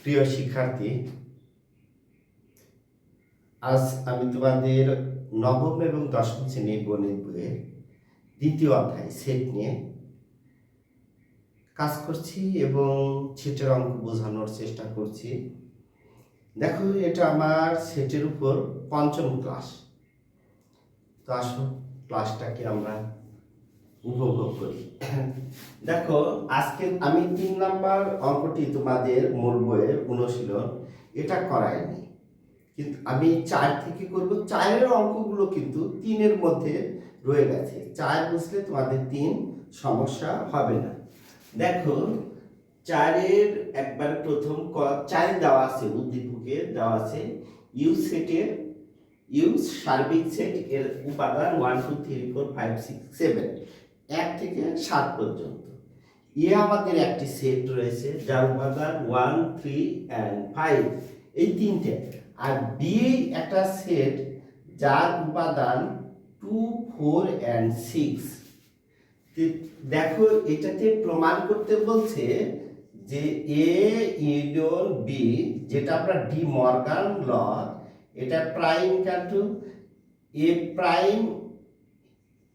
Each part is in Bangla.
প্রিয় শিক্ষার্থী, আজ আমি তোমাদের নবম এবং দশম শ্রেণির গণিত বইয়ের দ্বিতীয় অধ্যায়, সেট নিয়ে কাজ করছি এবং সেটের অঙ্ক বোঝানোর চেষ্টা করছি। দেখো, এটা আমার সেটের উপর পঞ্চম ক্লাস তো আসো ক্লাসটাকে আমরা উপভোগ করি। দেখো, আজকে আমি তিন নাম্বার অঙ্কটি তোমাদের মূল বইয়ের অনুশীলন, এটা করাইনি। কিন্তু আমি চার থেকে করব, চারের অঙ্কগুলো কিন্তু তিনের মধ্যে রয়ে গেছে। চার বুঝলে তোমাদের তিন সমস্যা হবে না। দেখো, চারের একবার প্রথম ক, চার দেওয়া আছে উদ্দীপকে দেওয়া আছে। ইউ সেটের, ইউ সার্বিক সেট, এর উপাদান one two three four five six seven এক থেকে সাত পর্যন্ত। এ আমাদের একটি সেট রয়েছে, যার উপাদান ওয়ান থ্রি অ্যান্ড ফাইভ এই তিনটে। আর বি একটা সেট, যার উপাদান টু ফোর অ্যান্ড সিক্স দেখো, এটাতে প্রমাণ করতে বলছে যে এ ইউনিয়ন বি যেটা আমরা ডি মর্গান ল এটা prime কাটু A prime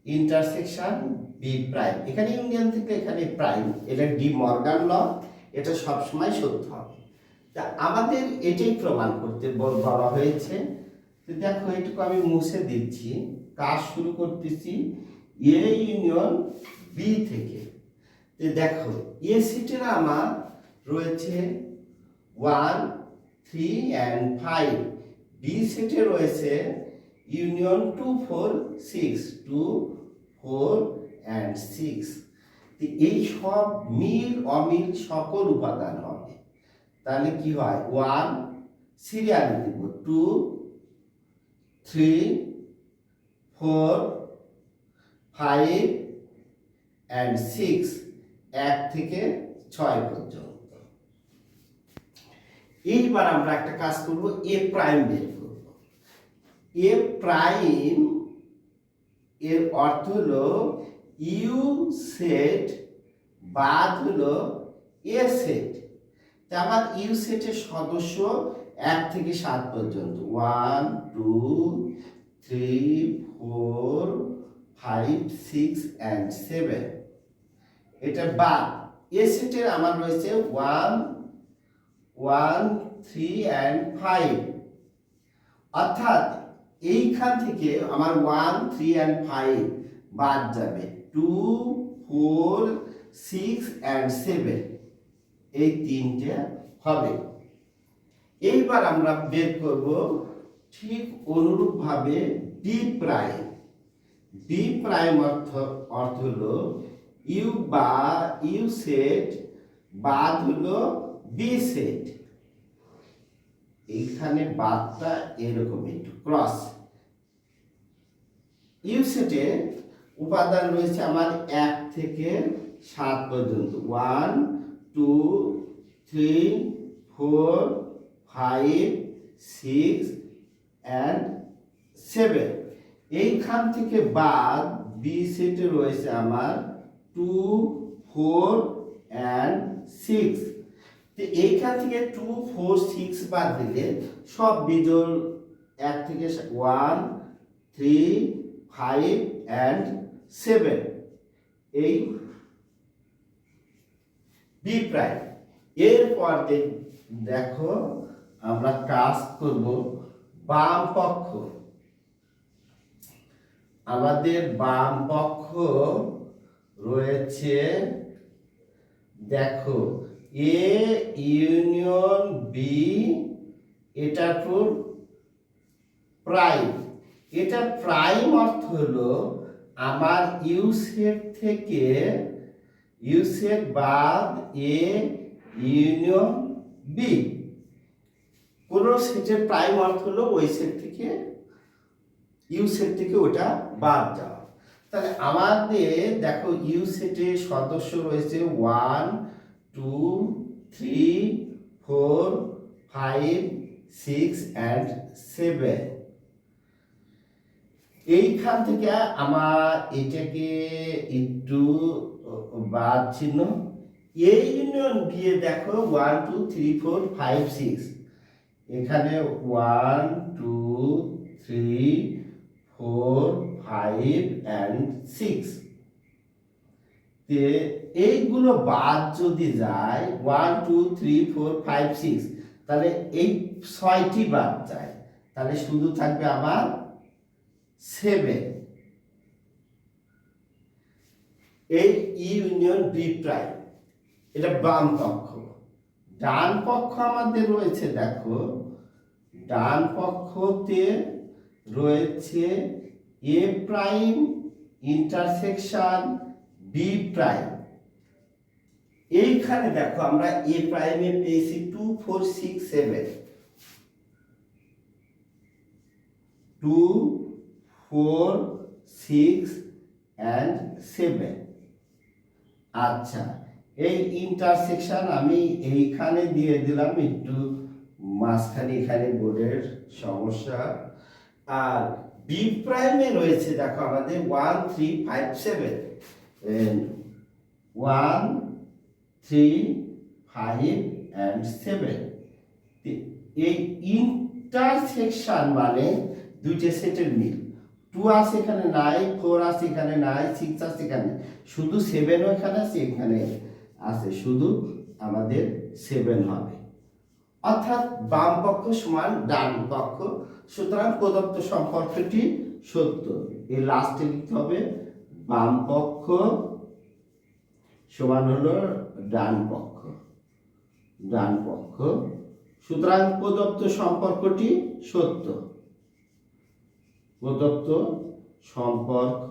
intersection B prime এখানে ইউনিয়ন থেকে এখানে প্রাইম এটা ডি মর্গান ল এটা সবসময় সত্য হবে। তা আমাদের এটাই প্রমাণ করতে বল- হয়েছে তো দেখো, এটুকু আমি মুছে দিচ্ছি। কাজ শুরু করতেছি এ ইউনিয়ন বি থেকে। তো দেখো এ সিটের আমার রয়েছে one three and five B সেটে রয়েছে union two four six two four and six এই সব মিল, অমিল সকল উপাদান হবে। তাহলে কি হয়? ওয়ান সিরিয়াল দিব two three four five and six এক থেকে ছয় পর্যন্ত। এইবার আমরা একটা কাজ করব এ প্রাইম বের করব। এ প্রাইম এর অর্থ হলো ইউ সেট বাদ হলো এ সেট। তা আমার ইউ সেটের সদস্য এক থেকে সাত পর্যন্ত। One, two, three, four, five, six, and seven. এটা বাদ। এ সেটের আমার রয়েছে one one, three, and five. অর্থাৎ এইখান থেকে আমার ওয়ান, থ্রি, অ্যান্ড ফাইভ বাদ যাবে। Two four six and seven এই তিনটে হবে। এইবার আমরা বের করব ঠিক অনুরূপভাবে ডি প্রাইম ডি প্রাইম অর্থ অর্থ হলো ইউ বা ইউ সেট বাদ হলো বি সেট এইখানে বাদটা এরকম, একটু ক্রস ইউ সেটে উপাদান রয়েছে আমার এক থেকে সাত পর্যন্ত। One two three four five six and seven এইখান থেকে বাদ বি সেটে রয়েছে আমার টু ফোর অ্যান্ড সিক্স তো এইখান থেকে টু ফোর সিক্স বাদ দিলে সব বিজোড় এক থেকে one three five and seven এই বি প্রাইম এরপর দেখো, আমরা কাজ করব বাম পক্ষ। আমাদের বাম পক্ষ রয়েছে, দেখো এ ইউনিয়ন বি এটা টুর প্রাইম এটা প্রাইম অর্থ হলো আমার ইউ সেট থেকে ইউ সেট বাদ এ, ইউনিয়ন বি। কোন সেটের প্রাইম অর্থ হলো ওই সেট থেকে ইউ সেট থেকে ওটা বাদ যাওয়া। তাহলে আমাদের দেখো ইউ সেটের সদস্য রয়েছে one two three four five six and seven এইখান থেকে আমার এটাকে একটু বাদ ছিল। এই ইউনিয়ন এ দেখো one two three four five six এখানে one two three four five and six তে এইগুলো বাদ যদি যায় one two three four five six তাহলে এই ছয়টি বাদ যায়। তাহলে শুধু থাকবে আমার সেভেন। এই ইউনিয়ন বি প্রাইম এটা বাম পক্ষ। ডান পক্ষ আমাদের রয়েছে, দেখো। ডান পক্ষতে রয়েছে A prime intersection B prime এইখানে দেখো, আমরা এ প্রাইমে পেয়েছি two four six seven two four, six, and seven. আচ্ছা এই ইন্টারসেকশন আমি এইখানে দিয়ে দিলাম একটু মাঝখানে এখানে বোর্ডের সমস্যা। আর বি প্রাইমে রয়েছে, দেখো আমাদের one three five seven one three five and seven এই ইন্টারসেকশন মানে দুইটা সেটের মিল। টু আছে এখানে নাই ফোর আছে এখানে নাই সিক্স আছে এখানে। শুধু সেভেনও এখানে আছে এখানে আছে। শুধু আমাদের সেভেন হবে। অর্থাৎ বাম পক্ষ সমান ডান পক্ষ। সুতরাং প্রদত্ত সম্পর্কটি সত্য এই লাস্টে লিখতে হবে, বাম পক্ষ সমান হলো ডান পক্ষ। ডান পক্ষ। সুতরাং প্রদত্ত সম্পর্কটি সত্য প্রদত্ত সম্পর্ক,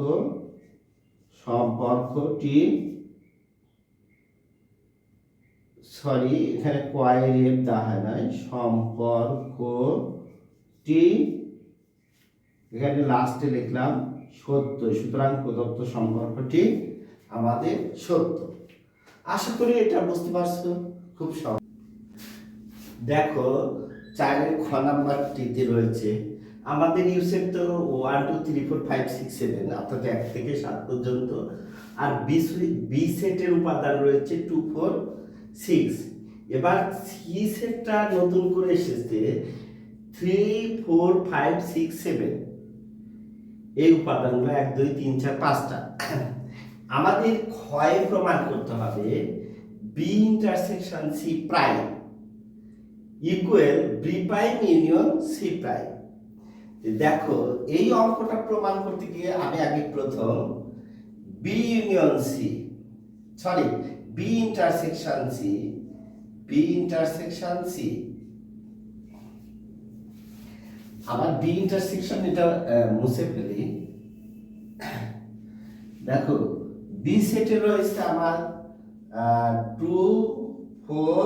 সম্পর্কটি, সরি, এখানে কয়ের দাহা নাই, সম্পর্কটি, এখানে লাস্টে লিখলাম সত্য, সুতরাং প্রদত্ত সম্পর্কটি আমাদের সত্য। আশা করি এটা বুঝতে পারছ, খুব সহজ। দেখো চারের খ নাম্বারটিতে রয়েছে। আমাদের ইউসেট তো one two three four five six seven অর্থাৎ এক থেকে সাত পর্যন্ত। আর বি বি সেটের উপাদান রয়েছে টু ফোর সিক্স এবার সি সেটটা নতুন করে এসেছে three four five six seven এই উপাদানগুলো এক, দুই, তিন, চার, পাঁচটা। আমাদের ক্ষয় প্রমাণ করতে হবে B intersection C prime equal B prime union C prime দেখো, এই অঙ্কটা প্রমাণ করতে গিয়ে আমি আগে প্রথম B union C sorry B intersection C B intersection C আবার বি ইন্টারসেকশন এটা মুছে ফেলি। দেখো বি সেটে রয়েছে আমার টু ফোর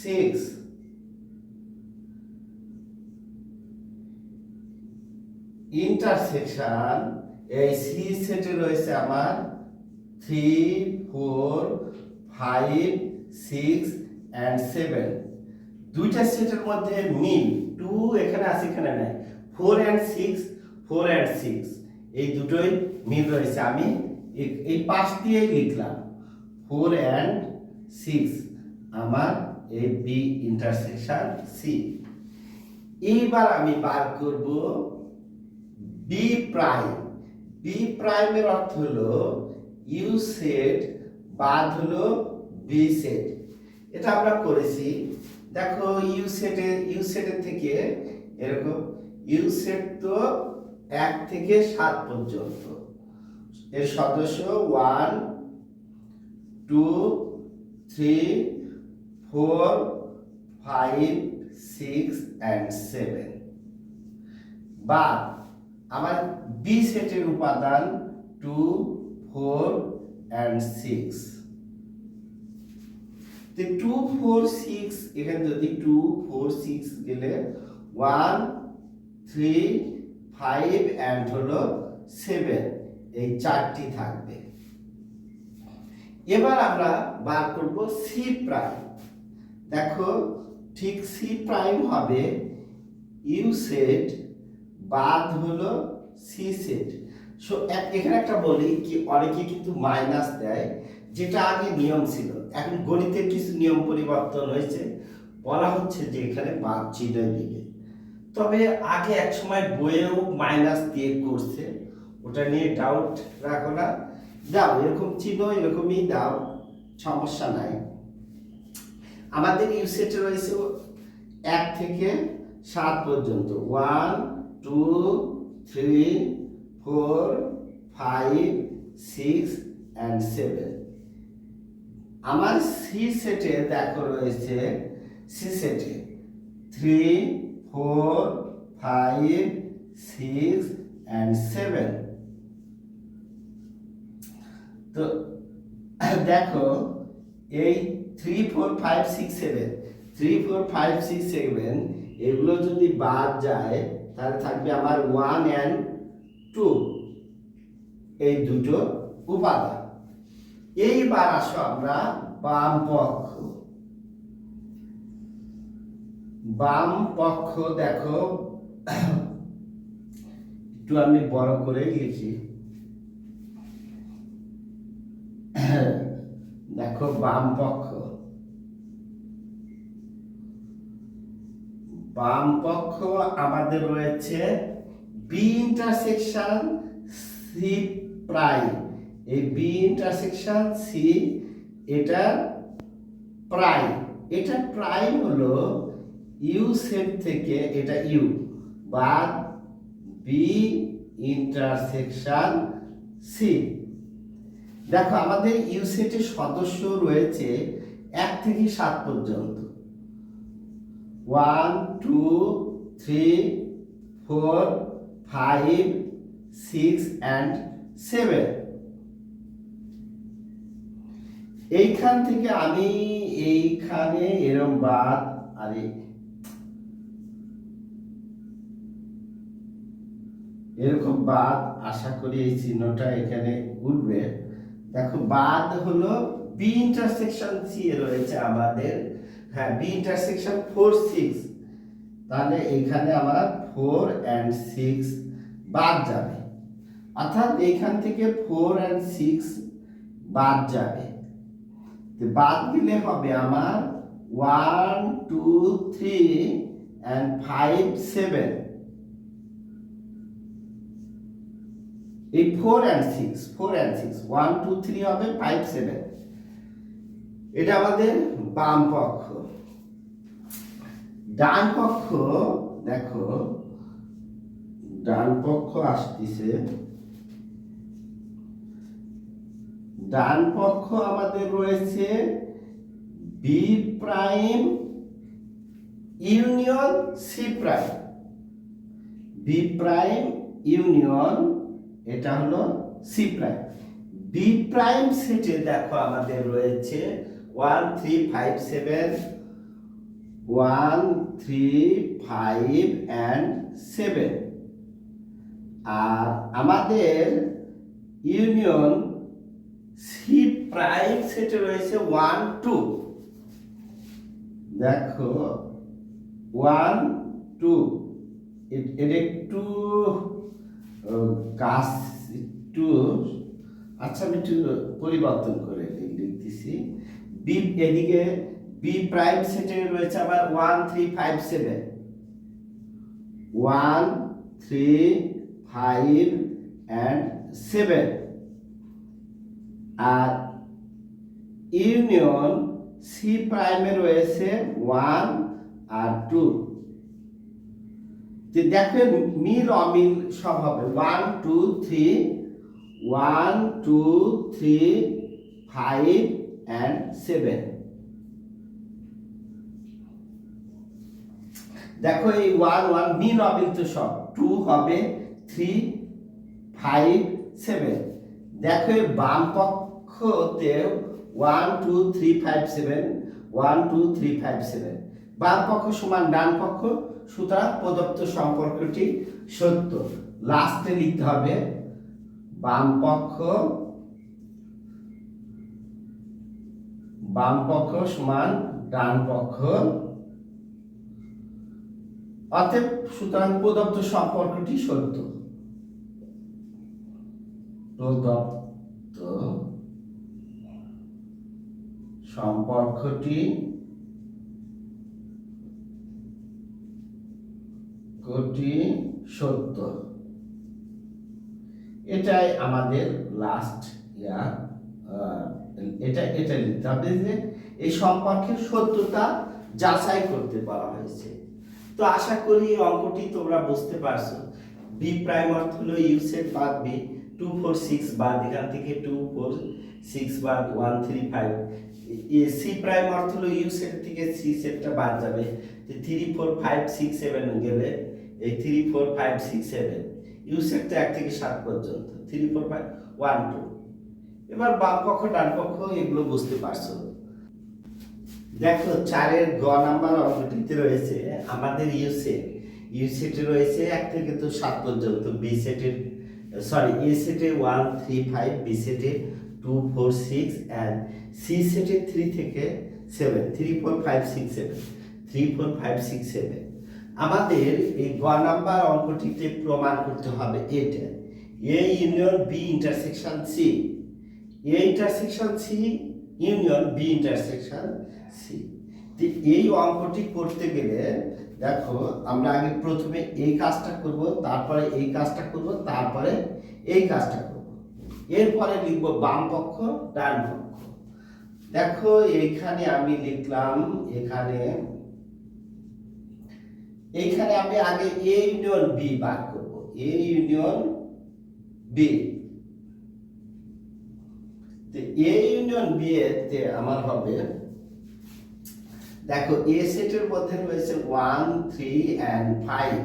সিক্স ইন্টারসেকশন এই সি সেটে রয়েছে আমার three four five six and seven দুইটা সেটের মধ্যে মিল টু এখানে আছে, এখানে নাই। Four and six four and six এই দুটোই মিল রয়েছে। আমি এই পাশ দিয়েই লিখলাম। ফোর অ্যান্ড সিক্স আমার এই বি ইন্টারসেকশন সি এইবার আমি বার করব বি প্রাইম বি প্রাইমের অর্থ হলো ইউ সেট বাদ হলো বি সেট এটা আমরা করেছি। দেখো ইউ সেটে ইউ সেটের থেকে এরকম ইউ সেট তো এক থেকে সাত পর্যন্ত। এর সদস্য one two three four five six and seven বা আমার বি সেটের উপাদান two four and six two four six এখানে যদি টু ফোর সিক্স গেলে ওয়ান থ্রি ফাইভ অ্যান্ড হলো সেভেন এই চারটি থাকবে। এবার আমরা বার করব সি প্রাইম দেখো, ঠিক সি প্রাইম হবে ইউ সেট বাদ হলো সি সেট সো এখানে একটা বলি কি অনেকে কিন্তু মাইনাস দেয়, যেটা আগে নিয়ম ছিল। এখন গণিতের কিছু নিয়ম পরিবর্তন হয়েছে। বলা হচ্ছে যে এখানে বাদ চিহ্ন দিবে তবে আগে এক সময় বইয়েও মাইনাস দিয়ে করছে। ওটা নিয়ে ডাউট রাখো না। দাও, এরকম চিহ্ন, এরকমই দাও, সমস্যা নাই। আমাদের ইউসেটে রয়েছে এক থেকে সাত পর্যন্ত। One two three four five six and seven আমার সি সেটে দেখো রয়েছে সি সেটে three four five six and seven তো দেখো, এই three four five six seven three four five six seven এগুলো যদি বাদ যায় তাহলে থাকবে আমার ওয়ান অ্যান্ড টু এই দুটো উপাদান। এইবার আসো আমরা বাম পক্ষ। বাম পক্ষ দেখো, একটু আমি বড় করে লিখি। দেখো, বাম পক্ষ। বাম পক্ষ আমাদের রয়েছে বি ইন্টারসেকশন সি প্রাইম এই বি ইন্টারসেকশন সি এটা প্রাইম এটা প্রাইম হলো ইউ সেট থেকে এটা ইউ বা বি ইন্টারসেকশন সি দেখো, আমাদের ইউ সেটের সদস্য রয়েছে এক থেকে সাত পর্যন্ত। One, two, three, four, five, six and seven. এইখান থেকে আমি এইখানে এরম বাদ, আরে, এরকম বাদ আশা করি এই চিহ্নটা এখানে উঠবে। দেখো, বাদ হলো বি ইন্টারসেকশন সি রয়েছে আমাদের হ্যাঁ বি ইন্টারসেকশন ফোর সিক্স তাহলে এখানে আমার ফোর অ্যান্ড সিক্স বাদ যাবে। অর্থাৎ এখান থেকে ফোর অ্যান্ড সিক্স বাদ যাবে। বাদ দিলে হবে আমার one two three and five seven এই four and six four and six one two three হবে ফাইভ সেভেন এটা আমাদের বাম পক্ষ। ডান পক্ষ, দেখো, ডান পক্ষ আসতেছে। ডান পক্ষ আমাদের রয়েছে B prime, union C prime. B prime, union, এটা হলো সি প্রাইম। বি প্রাইম সেটে দেখো আমাদের রয়েছে one three five seven one three five and seven আর আমাদের ইউনিয়ন সি প্রাইম সেটে রয়েছে ওয়ান টু দেখো ওয়ান টু এটা একটু কাজ একটু আচ্ছা আমি একটু পরিবর্তন করে লিখতেছি। বি এদিকে বি প্রাইম সেটে রয়েছে আবার one three five seven one three five and seven R union C প্রাইমে রয়েছে ওয়ান আর টু যে দেখো মিল অমিল সব হবে। One two three one two three five and seven দেখো এই ওয়ান ওয়ান মিল অমিল তো সব। টু হবে থ্রি ফাইভ সেভেন দেখো এই বাম পক্ষতে one two three five seven one two three five seven বাম পক্ষ সমান ডান পক্ষ, সুতরাং প্রদত্ত সম্পর্কটি সত্য। লাস্টে লিখতে হবে বাম পক্ষ বাম পক্ষ সমান ডান পক্ষ। অতএব সুতরাং প্রদত্ত সম্পর্কটি সত্য। প্রদত্ত সম্পর্কটি কোটি সত্য। এটাই আমাদের লাস্ট ইয়ার এটা এটা হবে যে এই সম্পর্কের সত্যতা যাচাই করতে বলা হয়েছে। তো আশা করি এই অঙ্কটি তোমরা বুঝতে পারছ। বি প্রাইম অর্থ হলো ইউ সেট বাদ বি টু ফোর সিক্স বাদ এখান থেকে টু ফোর সিক্স বাদ one three five C prime অর্থ হলো ইউ সেট থেকে সি সেটটা বাদ যাবে। Three four five six seven গেলে এই three four five six seven U সেটটা এক থেকে সাত পর্যন্ত। Three four five one two এবার বাম পক্ষ ডান পক্ষ এগুলো বুঝতে পারছ। দেখো, চারের গ নাম্বার অঙ্কটিতে রয়েছে আমাদের ইউ সেট। ইউ সেটে রয়েছে এক থেকে তো সাত পর্যন্ত, বি সেটের, সরি, এ সেটে ওয়ান, থ্রি, ফাইভ, বি সেটে two, four, six, and C সেটে থ্রি থেকে seven, three, four, five, six, seven, three, four, five, six, seven. আমাদের এই গ নাম্বার অঙ্কটিতে প্রমাণ করতে হবে এটা। A union, B intersection, C. A intersection C union B intersection C এই অঙ্কটি করতে গেলে, দেখো, আমরা আগে প্রথমে এই কাজটা করব, তারপরে এই কাজটা করব, তারপরে এই কাজটা করব। এরপরে লিখব বাম পক্ষ, ডান পক্ষ। দেখো এইখানে আমি লিখলাম, এখানে এইখানে আমি আগে এ ইউনিয়ন বি বার করব। A union B A union B এতে আমার হবে, দেখো এ সেটের মধ্যে রয়েছে one three and five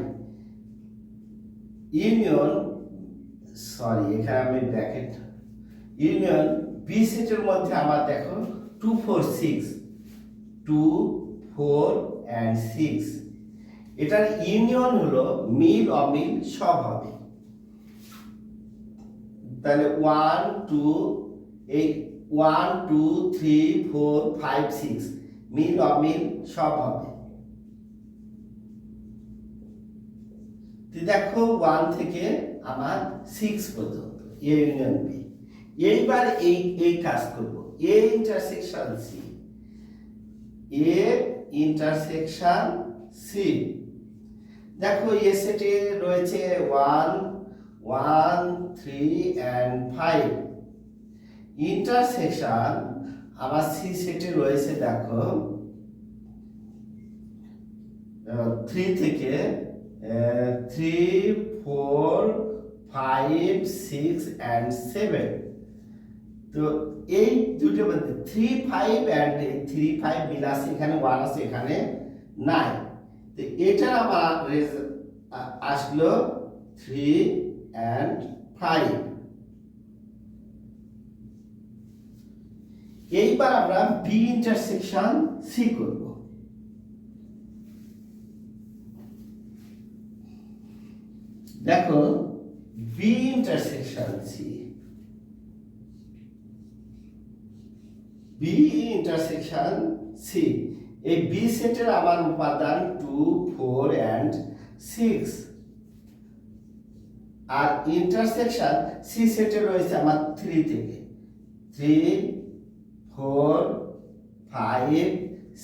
union sorry এখানে আমি ব্র্যাকেট ইউনিয়ন বি সেটের মধ্যে আমার দেখো two four six two four and six এটার ইউনিয়ন হলো মিল, অমিল, সব হবে। তাহলে ওয়ান টু এই one two three four five six মিল, অমিল, সব হবে। দেখো ওয়ান থেকে আমার সিক্স পর্যন্ত এ ইউনিয়ন বি এইবার এই এই কাজ করব। A intersection C A intersection C দেখো এ সেটে রয়েছে one one three and five intersection, আবার সি সেটে রয়েছে দেখো থ্রি থেকে three four five six and seven তো এই দুটোর মধ্যে three five and three five মিল আছে এখানে ওয়ান আছে এখানে নাই। তো এটার আমার আসলো থ্রি অ্যান্ড ফাইভ এইবার আমরা বি ইন্টারসেকশন সি করব। দেখো B intersection C B intersection C এই বি সেটের আমার উপাদান টু ফোর অ্যান্ড সিক্স আর ইন্টারসেকশন সি সেটে রয়েছে আমার থ্রি থেকে। Three four, five,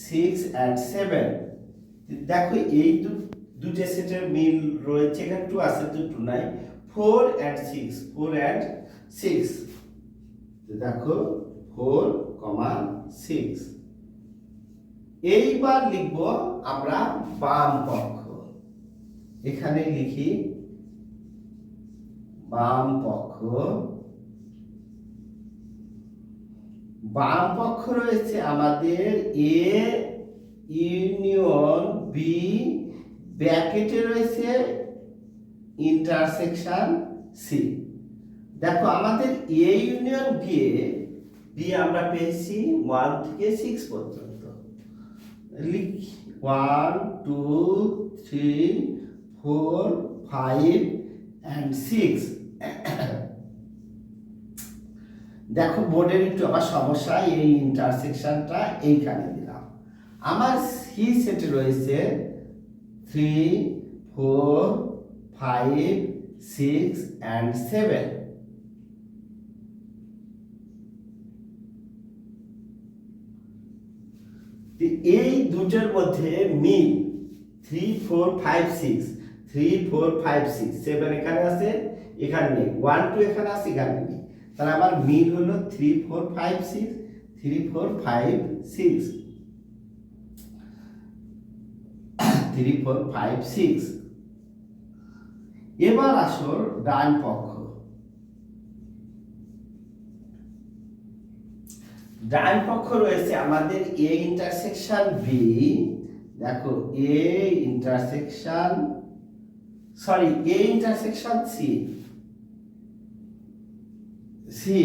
six and seven. দেখো এই দুটো সেটের মিল রয়েছে, এখানে টু আছে, দুটো নাই। Four and six, four and six. দেখো, ফোর কমা সিক্স। এইবার লিখব আমরা বাম পক্ষ। এখানে লিখি বাম পক্ষ বাম পক্ষ রয়েছে আমাদের এ ইউনিয়ন বি ব্র্যাকেটে রয়েছে ইন্টারসেকশন সি দেখো, আমাদের এ ইউনিয়ন বি বি আমরা পেয়েছি ওয়ান থেকে সিক্স পর্যন্ত। লিখ one two three four five and six দেখো, বোর্ডের একটু আমার সমস্যা, এই ইন্টারসেকশনটা এইখানে দিলাম। আমার সি সেটে রয়েছে three four five six and seven এই দুটোর মধ্যে মিল three four five six three four five six seven এখানে আছে, এখানে নেই। ওয়ান টু এখানে আছে, এখানে নেই। তাহলে আমার মিল হলো three four five six three four five six three four five six এবার আসল ডান পক্ষ। ডান পক্ষ রয়েছে আমাদের এ ইন্টারসেকশন বি দেখো A intersection sorry A intersection C C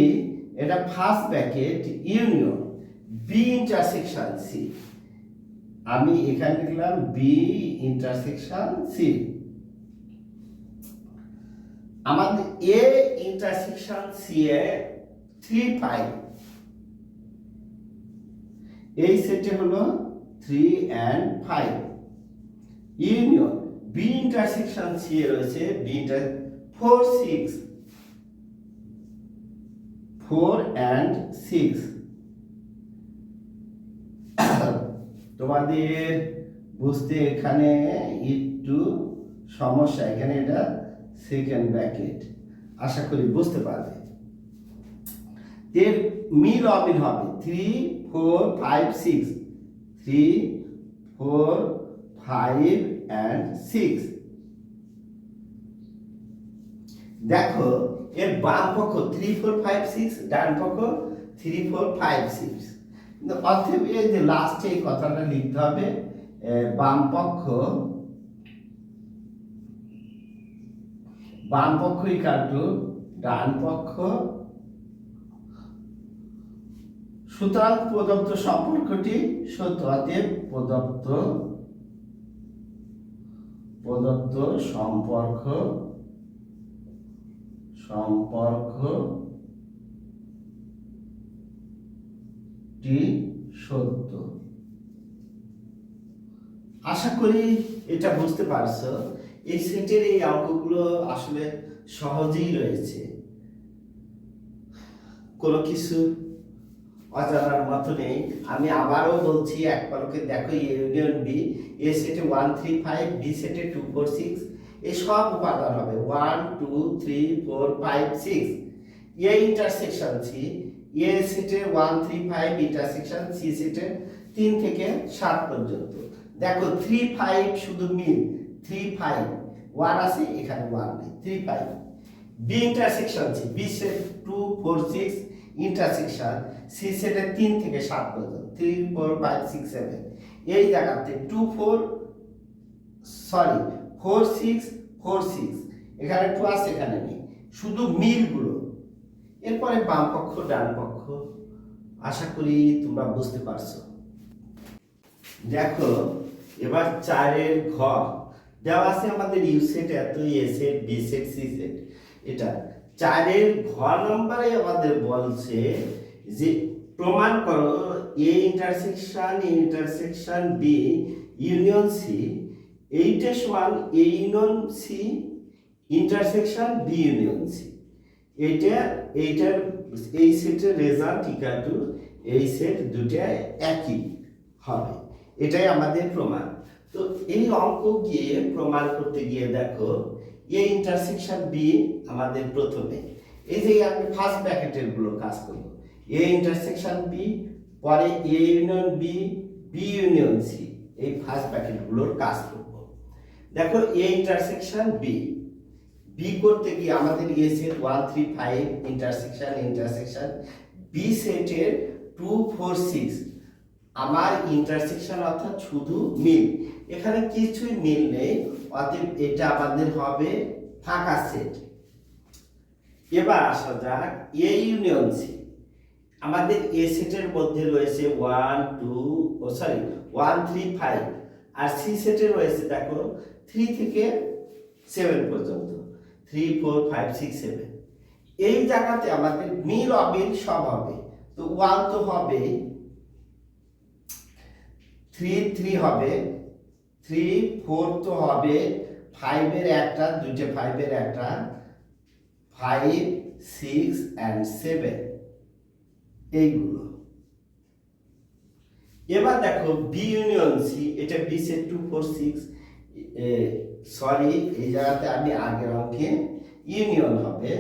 এটা first bracket union B intersection C আমি এখানে লিখলাম বি ইন্টারসেকশন সি আমাদের A intersection C A three five এই সেটে হলো three and five union B intersection C A রয়েছে B inter four six four and six. তোমাদের বুঝতে এখানে একটু সমস্যা, এখানে এটা সেকেন্ড ব্র্যাকেট আশা করি বুঝতে পারবে। এর মিল অমিল হবে। Three four five six three four five and six দেখো, এর বাম পক্ষ থ্রি ফোর ফাইভ সিক্স ডান পক্ষ থ্রি ফোর ফাইভ সিক্স অর্থে এই যে লাস্টে এই কথাটা লিখতে হবে বাম পক্ষ বাম পক্ষ ইকাল টু ডান পক্ষ। সুতরাং প্রদত্ত সম্পর্কটি সত্য, অতএব প্রদত্ত প্রদত্ত সম্পর্ক সম্পর্ক টি সত্য। আশা করি এটা বুঝতে পারছ, এই সেটের এই অঙ্কগুলো আসলে সহজেই রয়েছে। কোনো কিছু অজানার মতো নেই। আমি আবারও বলছি এক পলকে দেখো ইউনিয়ন বি এ সেটে ওয়ান থ্রি ফাইভ বি সেটে টু ফোর সিক্স এই সব উপাদান হবে। One two three four five six A intersection C A সেটে one three five intersection C সেটে তিন থেকে সাত পর্যন্ত। দেখো থ্রি ফাইভ শুধু মিল। থ্রি ফাইভ ওয়ান আছে, এখানে ওয়ান নেই। Three five B intersection C B set two four six intersection C সেটের তিন থেকে সাত পর্যন্ত। Three four five six seven এই জায়গাতে two four sorry four six four six এখানে টু আছে, এখানে নেই। শুধু মিলগুলো। এরপরে বাম পক্ষ, ডান পক্ষ। আশা করি তোমরা বুঝতে পারছ। দেখো, এবার চারের ঘর। দেওয়া আছে আমাদের ইউ সেট এত A set B set C set এটা চারের ঘর নম্বরে আমাদের বলছে যে, প্রমাণ করো A intersection intersection B union C এইটা সমান A union C intersection B union C এইটা এইটার এই সেটের রেজাল্ট ইকাল টু এই সেট দুটা একই হবে। এটাই আমাদের প্রমাণ। তো এই অঙ্ক গিয়ে প্রমাণ করতে গিয়ে দেখো এ ইন্টারসেকশন বি আমাদের প্রথমে, এই যে আমি ফার্স্ট ব্র্যাকেটেরগুলো কাজ করব এ ইন্টারসেকশন বি পরে A union B B union C এই ফার্স্ট ব্র্যাকেটগুলোর কাজ করব। দেখো এ ইন্টারসেকশন বি বি করতে গিয়ে আমাদের A set one three five intersection intersection B সেটের টু ফোর সিক্স আমার ইন্টারসেকশন অর্থাৎ শুধু মিল। এখানে কিছুই মিল নেই, অতএব এটা আমাদের হবে ফাঁকা সেট এবার আসা যাক এ ইউনিয়ন সি আমাদের এ সেটের মধ্যে রয়েছে one two oh sorry one three five আর সি সেটে রয়েছে দেখো থ্রি থেকে সেভেন পর্যন্ত। Three four five six seven এই জায়গাতে আমাদের মিল, অমিল সব হবে। তো ওয়ান তো হবে থ্রি থ্রি হবে। থ্রি ফোর তো হবে। ফাইভের একটা, দুইটা ফাইভের একটা। ফাইভ সিক্স অ্যান্ড সেভেন এইগুলো। এবার দেখো বি ইউনিয়ন সি এটা B two four six sorry এই জায়গাতে আমি আগের অঙ্কে ইউনিয়ন হবে।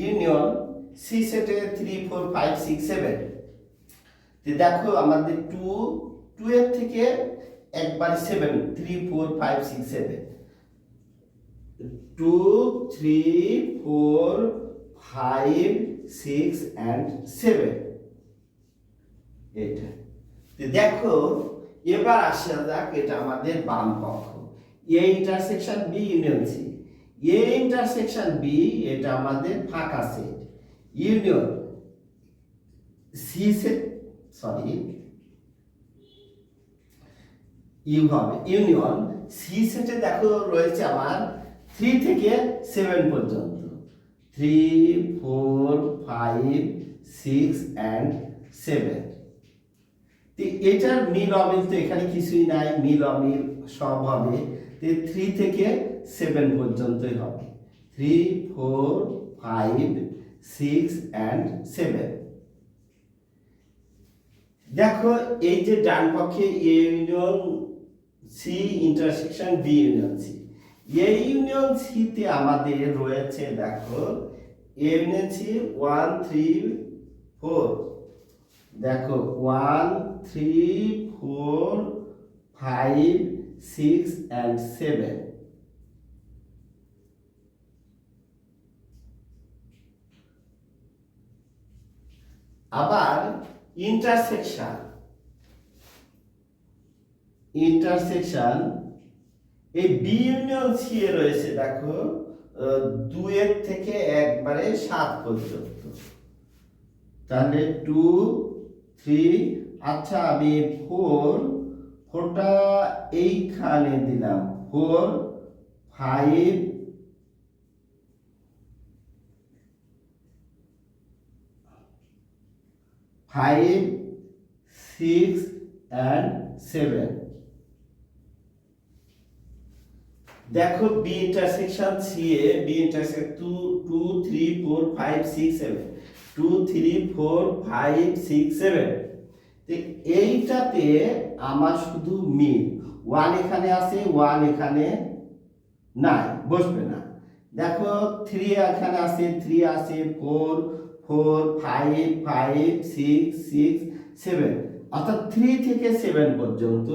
ইউনিয়ন সি সেটে three four five six seven দেখো আমাদের টু টু এর থেকে একবার seven three four five six seven two three four five six and seven এটা দেখো, এবার আসা যাক, এটা আমাদের বাম পক্ষ। A intersection B union C A intersection B এটা আমাদের ফাঁকা set union C set sorry U হবে। ইউনিয়ন সি সেটে দেখো রয়েছে আমার থ্রি থেকে সেভেন পর্যন্ত। Three four five six and seven এটার মিল অমিল তো এখানে কিছুই নাই, মিল অমিল সব হবে। তো থ্রি থেকে সেভেন পর্যন্তই হবে। Three four five six and seven দেখো, এই যে ডান পক্ষে A union C intersection B union C A union সিতে আমাদের রয়েছে, দেখো A union C one three four দেখো one three four five six and seven আবার ইন্টারসেকশন ইন্টারসেকশন এই বি ইউনিয়ন সি এ রয়েছে, দেখো দুয়ের থেকে একবারে সাত পর্যন্ত। তাহলে টু থ্রি আচ্ছা আমি ফোর ফোরটা এইখানে দিলাম। Four, five five, six, and seven. দেখো B intersection C A, B intersection two two, three, four, five, six, seven. Two, three, four, five, six, seven. এইটাতে আমার শুধু মিল। ওয়ান এখানে আছে, ওয়ান এখানে নাই, বসবে না। দেখো থ্রি এখানে আছে থ্রি আছে four four five five six six seven অর্থাৎ থ্রি থেকে সেভেন পর্যন্ত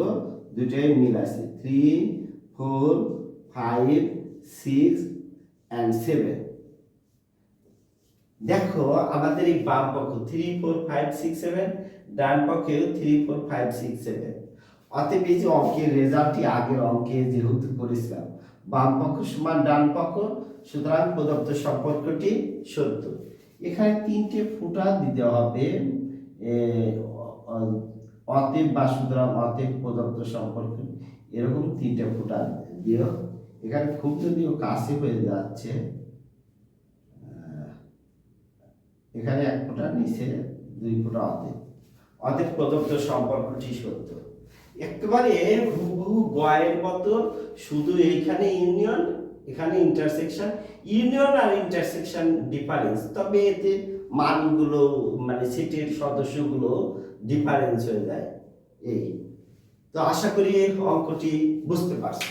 দুটোই মিল আছে। Three four five six and seven দেখো, আমাদের এই বাম পক্ষ three four five six seven ডান পক্ষেও three four five six seven অতএব এই যে অঙ্কের রেজাল্টটি আগের অঙ্কে যেহেতু করেছিলাম, বাম পক্ষ সমান ডান পক্ষ, সুতরাং প্রদত্ত সম্পর্কটি সত্য। এখানে তিনটে ফুটা দিতে হবে অতএব বা সুতরাং অতএব প্রদত্ত সম্পর্ক। এরকম তিনটে ফুটা দিও। এখানে খুব যদিও কাছে হয়ে যাচ্ছে এখানে এক ফোঁটা, নিচে দুই ফোঁটা অতএব অতএব প্রদত্ত সম্পর্কটি সত্য। একেবারে হুবহু গয়ের মতো, শুধু এইখানে ইউনিয়ন, এখানে ইন্টারসেকশন ইউনিয়ন আর ইন্টারসেকশন ডিফারেন্স তবে এতে মানগুলো মানে সিটির সদস্যগুলো ডিফারেন্স হয়ে যায়। এই। তো আশা করি অঙ্কটি বুঝতে পারছ।